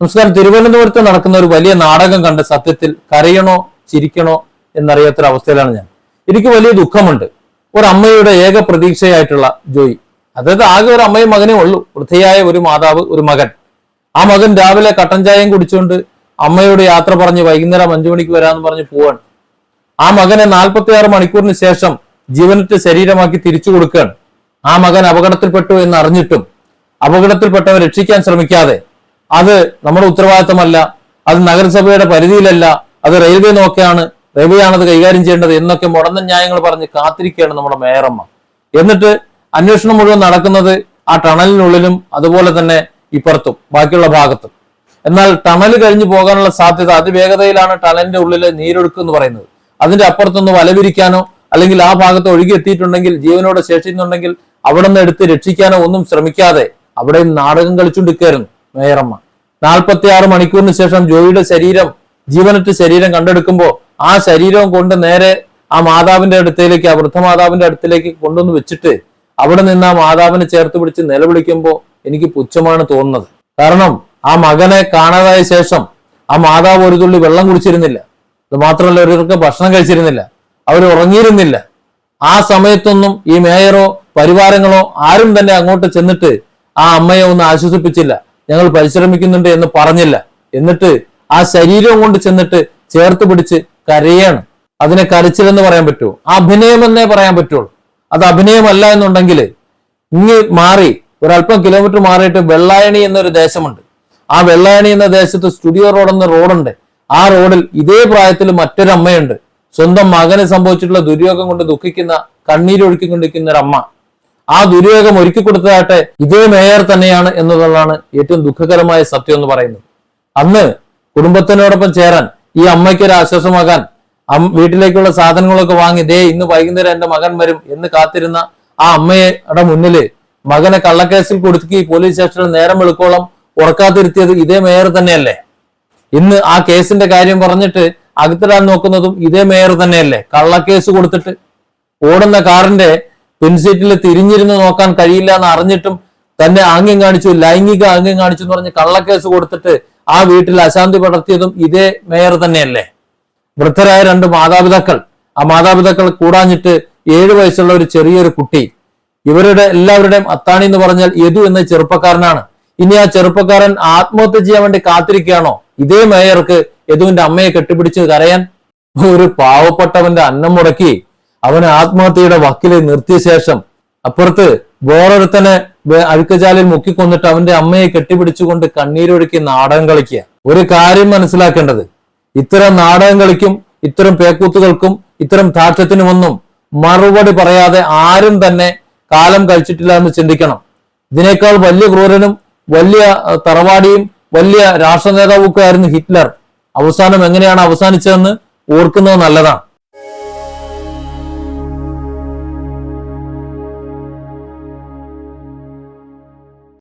നമസ്കാരം. തിരുവനന്തപുരത്ത് നടക്കുന്ന ഒരു വലിയ നാടകം കണ്ട് സത്യത്തിൽ കരയണോ ചിരിക്കണോ എന്നറിയാത്തൊരവസ്ഥയിലാണ് ഞാൻ. എനിക്ക് വലിയ ദുഃഖമുണ്ട്. ഒരു അമ്മയുടെ ഏക പ്രതീക്ഷയായിട്ടുള്ള ജോയി. അതായത് ആകെ ഒരു അമ്മയും മകനേ ഉള്ളൂ. വൃദ്ധയായ ഒരു മാതാവ് ഒരു മകൻ. ആ മകൻ രാവിലെ കട്ടൻ ചായയും കുടിച്ചുകൊണ്ട് അമ്മയോട് യാത്ര പറഞ്ഞ് വൈകുന്നേരം അഞ്ചു മണിക്ക് വരാമെന്ന് പറഞ്ഞ് പോവാണ്. ആ മകനെ നാൽപ്പത്തി ആറ് മണിക്കൂറിന് ശേഷം ജീവനത്തെ ശരീരമാക്കി തിരിച്ചു കൊടുക്കുകയാണ്. ആ മകൻ അപകടത്തിൽപ്പെട്ടു എന്ന് അറിഞ്ഞിട്ടും അപകടത്തിൽപ്പെട്ടവൻ രക്ഷിക്കാൻ ശ്രമിക്കാതെ അത് നമ്മുടെ ഉത്തരവാദിത്തമല്ല അത് നഗരസഭയുടെ പരിധിയിലല്ല അത് റെയിൽവേ നോക്കെയാണ് റെയിൽവേ ആണത് കൈകാര്യം ചെയ്യേണ്ടത് എന്നൊക്കെ മുടന്ന ന്യായങ്ങൾ പറഞ്ഞ് കാത്തിരിക്കുകയാണ് നമ്മുടെ മേയറമ്മ. എന്നിട്ട് അന്വേഷണം മുഴുവൻ നടക്കുന്നത് ആ ടണലിനുള്ളിലും അതുപോലെ തന്നെ ഇപ്പുറത്തും ബാക്കിയുള്ള ഭാഗത്തും. എന്നാൽ ടണൽ കഴിഞ്ഞു പോകാനുള്ള സാധ്യത അതിവേഗതയിലാണ് ടണലിന്റെ ഉള്ളിൽ നീരൊഴുക്ക് എന്ന് പറയുന്നത്. അതിന്റെ അപ്പുറത്തൊന്ന് വലവിരിക്കാനോ അല്ലെങ്കിൽ ആ ഭാഗത്ത് ഒഴുകി എത്തിയിട്ടുണ്ടെങ്കിൽ ജീവനോടെ ശേഷിക്കുന്നുണ്ടെങ്കിൽ അവിടെ നിന്ന് എടുത്ത് രക്ഷിക്കാനോ ഒന്നും ശ്രമിക്കാതെ അവിടെ നാടകം കളിച്ചുകൊണ്ടിരിക്കുകയായിരുന്നു. മേയറമ്മ നാൽപ്പത്തി ആറ് മണിക്കൂറിന് ശേഷം ജോയിയുടെ ശരീരം ജീവനറ്റ് ശരീരം കണ്ടെടുക്കുമ്പോൾ ആ ശരീരം കൊണ്ട് നേരെ ആ മാതാവിന്റെ അടുത്തേക്ക് ആ വൃദ്ധമാതാവിന്റെ അടുത്തേക്ക് കൊണ്ടുവന്ന് വെച്ചിട്ട് അവിടെ നിന്ന് ആ മാതാവിനെ ചേർത്ത് പിടിച്ച് നിലവിളിക്കുമ്പോൾ എനിക്ക് പുച്ഛമാണ് തോന്നുന്നത്. കാരണം ആ മകനെ കാണാതായ ശേഷം ആ മാതാവ് ഒരു തുള്ളി വെള്ളം കുടിച്ചിരുന്നില്ല. അത് മാത്രമല്ല ഒരുവർക്ക് ഭക്ഷണം കഴിച്ചിരുന്നില്ല. അവർ ഉറങ്ങിയിരുന്നില്ല. ആ സമയത്തൊന്നും ഈ മേയറോ പരിവാരങ്ങളോ ആരും തന്നെ അങ്ങോട്ട് ചെന്നിട്ട് ആ അമ്മയെ ഒന്ന് ആശ്വസിപ്പിച്ചില്ല. ഞങ്ങൾ പരിശ്രമിക്കുന്നുണ്ട് എന്ന് പറഞ്ഞില്ല. എന്നിട്ട് ആ ശരീരം കൊണ്ട് ചെന്നിട്ട് ചേർത്ത് പിടിച്ച് കരയാണ്. അതിനെ കരച്ചിലെന്ന് പറയാൻ പറ്റുമോ? ആ അഭിനയം എന്നേ പറയാൻ പറ്റുള്ളൂ. അത് അഭിനയമല്ല എന്നുണ്ടെങ്കിൽ ഇങ്ങ് മാറി ഒരല്പം കിലോമീറ്റർ മാറിയിട്ട് വെള്ളായണി എന്നൊരു ദേശമുണ്ട്. ആ വെള്ളായണി എന്ന ദേശത്ത് സ്റ്റുഡിയോ റോഡ് എന്ന റോഡുണ്ട്. ആ റോഡിൽ ഇതേ പ്രായത്തിൽ മറ്റൊരമ്മയുണ്ട്. സ്വന്തം മകന് സംഭവിച്ചിട്ടുള്ള ദുര്യോഗം കൊണ്ട് ദുഃഖിക്കുന്ന കണ്ണീരൊഴുക്കിക്കൊണ്ടിരിക്കുന്ന ഒരു അമ്മ ആ ദുര്യോഗം ഒരുക്കി കൊടുത്തതാട്ടെ ഇതേ മേയർ തന്നെയാണ് എന്നുള്ളതാണ് ഏറ്റവും ദുഃഖകരമായ സത്യം എന്ന് പറയുന്നത്. അന്ന് കുടുംബത്തിനോടൊപ്പം ചേരാൻ ഈ അമ്മയ്ക്ക് ഒരു ആശ്വാസമാകാൻ വീട്ടിലേക്കുള്ള സാധനങ്ങളൊക്കെ വാങ്ങി ദേ ഇന്ന് വൈകുന്നേരം എന്റെ മകൻ വരും എന്ന് കാത്തിരുന്ന ആ അമ്മയുടെ മുന്നിൽ മകനെ കള്ളക്കേസിൽ കൊടുക്കി പോലീസ് സ്റ്റേഷനിൽ നേരം വെളുക്കോളം ഉറക്കാതിരുത്തിയത് ഇതേ മേയർ തന്നെയല്ലേ? ഇന്ന് ആ കേസിന്റെ കാര്യം പറഞ്ഞിട്ട് അകത്തിടാൻ നോക്കുന്നതും ഇതേ മേയർ തന്നെയല്ലേ? കള്ളക്കേസ് കൊടുത്തിട്ട് ഓടുന്ന കാറിന്റെ പിൻസീറ്റിൽ തിരിഞ്ഞിരുന്ന് നോക്കാൻ കഴിയില്ല എന്ന് അറിഞ്ഞിട്ടും തന്നെ ആംഗ്യം കാണിച്ചു ലൈംഗിക ആംഗ്യം കാണിച്ചു എന്ന് പറഞ്ഞ് കള്ളക്കേസ് കൊടുത്തിട്ട് ആ വീട്ടിൽ അശാന്തി പടർത്തിയതും ഇതേ മേയർ തന്നെയല്ലേ? വൃദ്ധരായ രണ്ട് മാതാപിതാക്കൾ. ആ മാതാപിതാക്കൾ കൂടാഞ്ഞിട്ട് ഏഴു വയസ്സുള്ള ഒരു ചെറിയൊരു കുട്ടി. ഇവരുടെ എല്ലാവരുടെയും അത്താണി എന്ന് പറഞ്ഞാൽ യദു എന്ന ചെറുപ്പക്കാരനാണ്. ഇനി ആ ചെറുപ്പക്കാരൻ ആത്മഹത്യ ചെയ്യാൻ വേണ്ടി കാത്തിരിക്കുകയാണോ? ഇതേ മേയർക്ക് യദുവിന്റെ അമ്മയെ കെട്ടിപ്പിടിച്ച് കരയാൻ ഒരു പാവപ്പെട്ടവന്റെ അന്നം മുടക്കി. അവനെ ആത്മഹത്യയുടെ വക്കിലെ നിർത്തിയ ശേഷം അപ്പുറത്ത് വേറൊരുത്തനെ അഴുക്കജാലിൽ മുക്കിക്കൊന്നിട്ട് അവന്റെ അമ്മയെ കെട്ടിപ്പിടിച്ചുകൊണ്ട് കണ്ണീരൊഴുക്കി നാടകം കളിക്കുക. ഒരു കാര്യം മനസ്സിലാക്കേണ്ടത്. ഇത്തരം നാടകം കളിക്കും ഇത്തരം പേക്കൂത്തുകൾക്കും ഇത്തരം താക്ഷത്തിനുമൊന്നും മറുപടി പറയാതെ ആരും തന്നെ കാലം കഴിച്ചിട്ടില്ല എന്ന് ചിന്തിക്കണം. ഇതിനേക്കാൾ വലിയ ക്രൂരനും വലിയ തറവാടിയും വലിയ രാഷ്ട്ര നേതാവുമൊക്കെ ആയിരുന്നു ഹിറ്റ്ലർ. അവസാനം എങ്ങനെയാണ് അവസാനിച്ചതെന്ന് ഓർക്കുന്നത് നല്ലതാണ്.